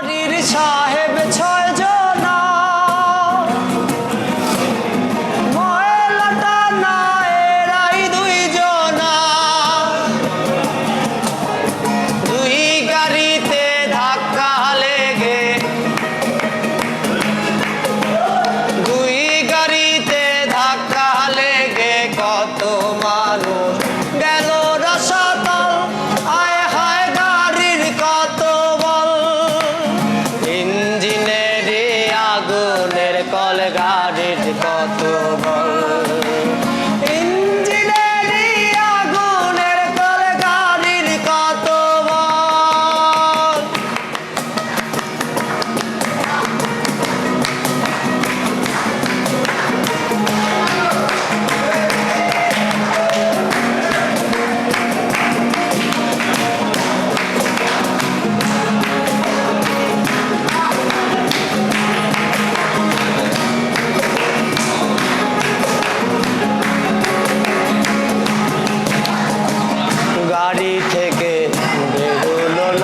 বাড়ির সাহেব গাড়ির কথা।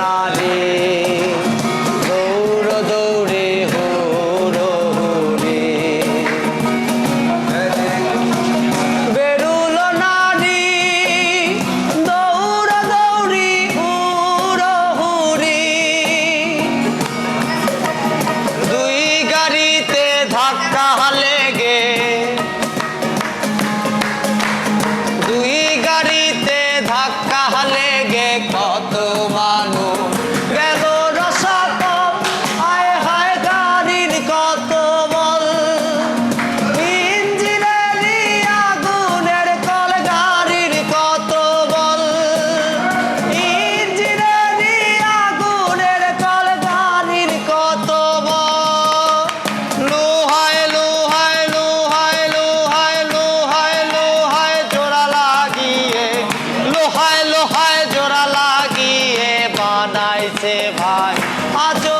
Itália. লোহায় জোড়া লাগিয়ে বানাইছে ভাই। আজো